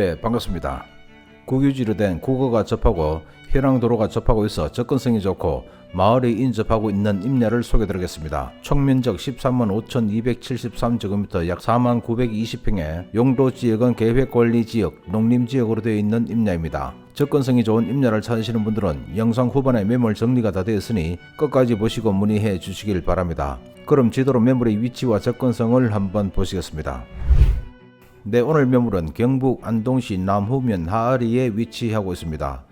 네, 반갑습니다. 국유지로 된 국어가 접하고 현황도로가 접하고 있어 접근성이 좋고 마을이 인접하고 있는 임야를 소개드리겠습니다. 총면적 13만 5,273제곱미터 약 4만 920평에 용도 지역은 계획관리지역, 농림지역으로 되어 있는 임야입니다. 접근성이 좋은 임야를 찾으시는 분들은 영상 후반에 매물 정리가 다 되었으니 끝까지 보시고 문의해 주시길 바랍니다. 그럼 지도로 매물의 위치와 접근성을 한번 보시겠습니다. 네, 오늘 매물은 경북 안동시 남후면 하아리에 위치하고 있습니다.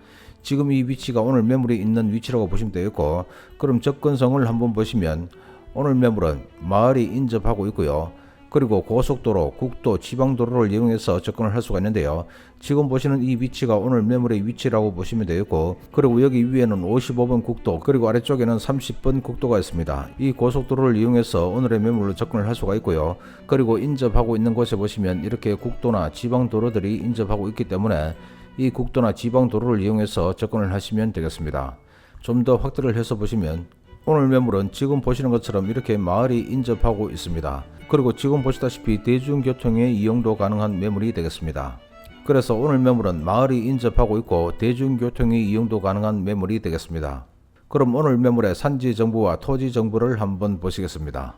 지금 이 위치가 오늘 매물이 있는 위치라고 보시면 되겠고, 그럼 접근성을 한번 보시면 오늘 매물은 마을이 인접하고 있고요. 그리고 고속도로, 국도, 지방도로를 이용해서 접근을 할 수가 있는데요. 지금 보시는 이 위치가 오늘 매물의 위치라고 보시면 되겠고, 그리고 여기 위에는 55번 국도, 그리고 아래쪽에는 30번 국도가 있습니다. 이 고속도로를 이용해서 오늘의 매물로 접근을 할 수가 있고요. 그리고 인접하고 있는 곳에 보시면 이렇게 국도나 지방도로들이 인접하고 있기 때문에 이 국도나 지방도로를 이용해서 접근을 하시면 되겠습니다. 좀 더 확대를 해서 보시면 오늘 매물은 지금 보시는 것처럼 이렇게 마을이 인접하고 있습니다. 그리고 지금 보시다시피 대중교통의 이용도 가능한 매물이 되겠습니다. 그래서 오늘 매물은 마을이 인접하고 있고 대중교통의 이용도 가능한 매물이 되겠습니다. 그럼 오늘 매물의 산지 정보와 토지 정보를 한번 보시겠습니다.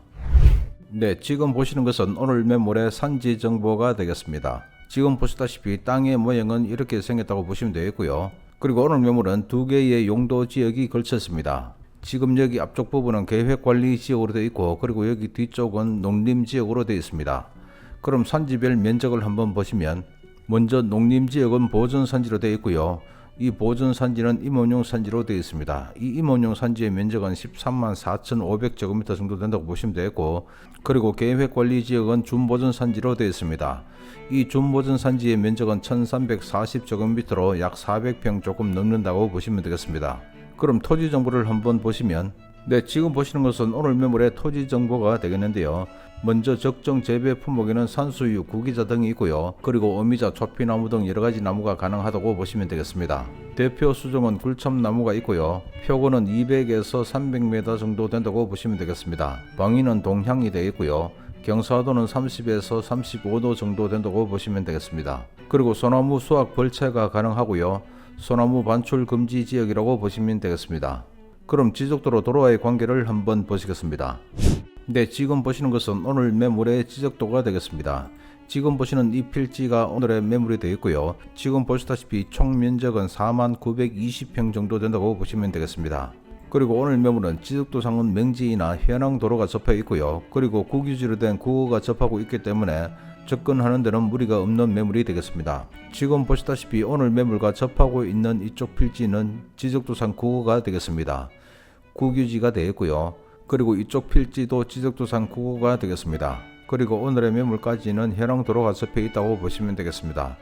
네, 지금 보시는 것은 오늘 매물의 산지 정보가 되겠습니다. 지금 보시다시피 땅의 모양은 이렇게 생겼다고 보시면 되겠고요. 그리고 오늘 매물은 두 개의 용도 지역이 걸쳐 있습니다. 지금 여기 앞쪽 부분은 계획관리 지역으로 되어 있고 그리고 여기 뒤쪽은 농림 지역으로 되어 있습니다. 그럼 산지별 면적을 한번 보시면 먼저 농림 지역은 보존 산지로 되어 있고요. 이 보존 산지는 임원용 산지로 되어 있습니다. 이 임원용 산지의 면적은 13만 4,500제곱미터 정도 된다고 보시면 되고 그리고 계획관리 지역은 준보존 산지로 되어 있습니다. 이 준보존 산지의 면적은 1,340제곱미터로 약 400평 조금 넘는다고 보시면 되겠습니다. 그럼 토지 정보를 한번 보시면 네 지금 보시는 것은 오늘 매물의 토지 정보가 되겠는데요. 먼저 적정 재배 품목에는 산수유, 구기자 등이 있고요. 그리고 어미자, 초피나무 등 여러 가지 나무가 가능하다고 보시면 되겠습니다. 대표 수종은 굴참나무가 있고요. 표고는 200에서 300m 정도 된다고 보시면 되겠습니다. 방위는 동향이 되어 있고요. 경사도는 30에서 35도 정도 된다고 보시면 되겠습니다. 그리고 소나무 수확 벌채가 가능하고요. 소나무 반출 금지 지역이라고 보시면 되겠습니다. 그럼 지적도로 도로와의 관계를 한번 보시겠습니다. 네, 지금 보시는 것은 오늘 매물의 지적도가 되겠습니다. 지금 보시는 이 필지가 오늘의 매물이 되어 있고요. 지금 보시다시피 총 면적은 4만 920평 정도 된다고 보시면 되겠습니다. 그리고 오늘 매물은 지적도 상은 명지이나 현황 도로가 접해 있고요. 그리고 국유지로 된 국어가 접하고 있기 때문에 접근하는 데는 무리가 없는 매물이 되겠습니다. 지금 보시다시피 오늘 매물과 접하고 있는 이쪽 필지는 지적도상 국어가 되겠습니다. 국유지가 되겠고요. 그리고 이쪽 필지도 지적도상 국어가 되겠습니다. 그리고 오늘의 매물까지는 현황 도로가 접해 있다고 보시면 되겠습니다.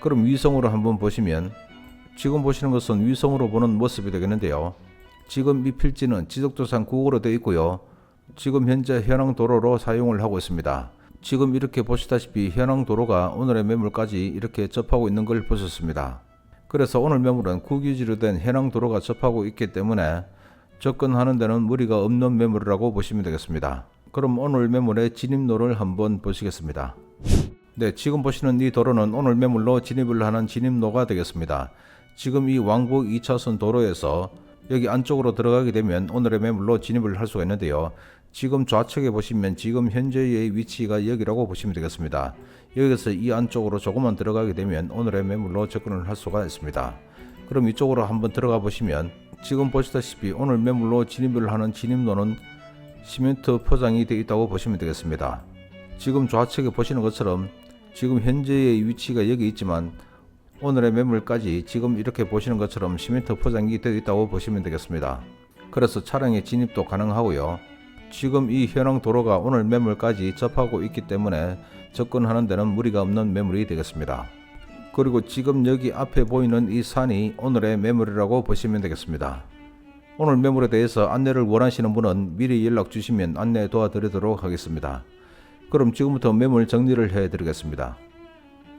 그럼 위성으로 한번 보시면 지금 보시는 것은 위성으로 보는 모습이 되겠는데요. 지금 이 필지는 지적도상 국어로 되어 있고요. 지금 현재 현황 도로로 사용을 하고 있습니다. 지금 이렇게 보시다시피 현황 도로가 오늘의 매물까지 이렇게 접하고 있는 걸 보셨습니다. 그래서 오늘 매물은 국유지로 된 현황 도로가 접하고 있기 때문에 접근하는 데는 무리가 없는 매물이라고 보시면 되겠습니다. 그럼 오늘 매물의 진입로를 한번 보시겠습니다. 네, 지금 보시는 이 도로는 오늘 매물로 진입을 하는 진입로가 되겠습니다. 지금 이 왕복 2차선 도로에서 여기 안쪽으로 들어가게 되면 오늘의 매물로 진입을 할 수가 있는데요. 지금 좌측에 보시면 지금 현재의 위치가 여기라고 보시면 되겠습니다. 여기서 이 안쪽으로 조금만 들어가게 되면 오늘의 매물로 접근을 할 수가 있습니다. 그럼 이쪽으로 한번 들어가 보시면 지금 보시다시피 오늘 매물로 진입을 하는 진입로는 시멘트 포장이 되어 있다고 보시면 되겠습니다. 지금 좌측에 보시는 것처럼 지금 현재의 위치가 여기 있지만 오늘의 매물까지 지금 이렇게 보시는 것처럼 시멘트 포장이 되어 있다고 보시면 되겠습니다. 그래서 차량의 진입도 가능하고요. 지금 이 현황 도로가 오늘 매물까지 접하고 있기 때문에 접근하는 데는 무리가 없는 매물이 되겠습니다. 그리고 지금 여기 앞에 보이는 이 산이 오늘의 매물이라고 보시면 되겠습니다. 오늘 매물에 대해서 안내를 원하시는 분은 미리 연락 주시면 안내 도와드리도록 하겠습니다. 그럼 지금부터 매물 정리를 해 드리겠습니다.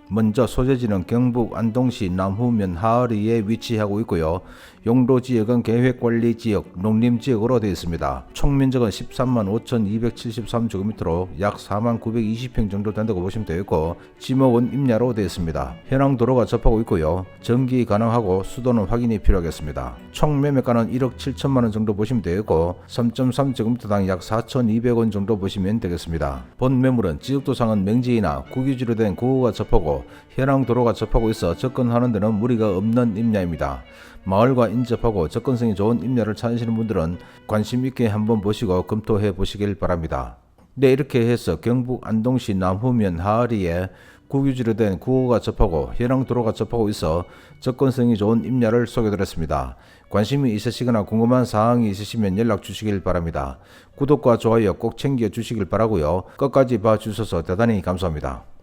먼저 소재지는 경북 안동시 남후면 하을리에 위치하고 있고요. 용도 지역은 계획관리 지역, 농림 지역으로 되어 있습니다. 총 면적은 13만 5,273제곱미터로 약 4만 920평 정도 된다고 보시면 되겠고 지목은 임야로 되어 있습니다. 현황 도로가 접하고 있고요. 전기 가능하고 수도는 확인이 필요하겠습니다. 총 매매가는 1억 7천만 원 정도 보시면 되겠고 3.3제곱미터당 약 4,200원 정도 보시면 되겠습니다. 본 매물은 지역도상은 맹지이나 국유지로 된 구호가 접하고 현황 도로가 접하고 있어 접근하는 데는 무리가 없는 임야입니다. 마을과 인접하고 접근성이 좋은 임야를 찾으시는 분들은 관심 있게 한번 보시고 검토해 보시길 바랍니다. 네, 이렇게 해서 경북 안동시 남후면 하을리에 국유지로 된 구호가 접하고 현황 도로가 접하고 있어 접근성이 좋은 임야를 소개드렸습니다. 관심이 있으시거나 궁금한 사항이 있으시면 연락 주시길 바랍니다. 구독과 좋아요 꼭 챙겨 주시길 바라고요. 끝까지 봐주셔서 대단히 감사합니다.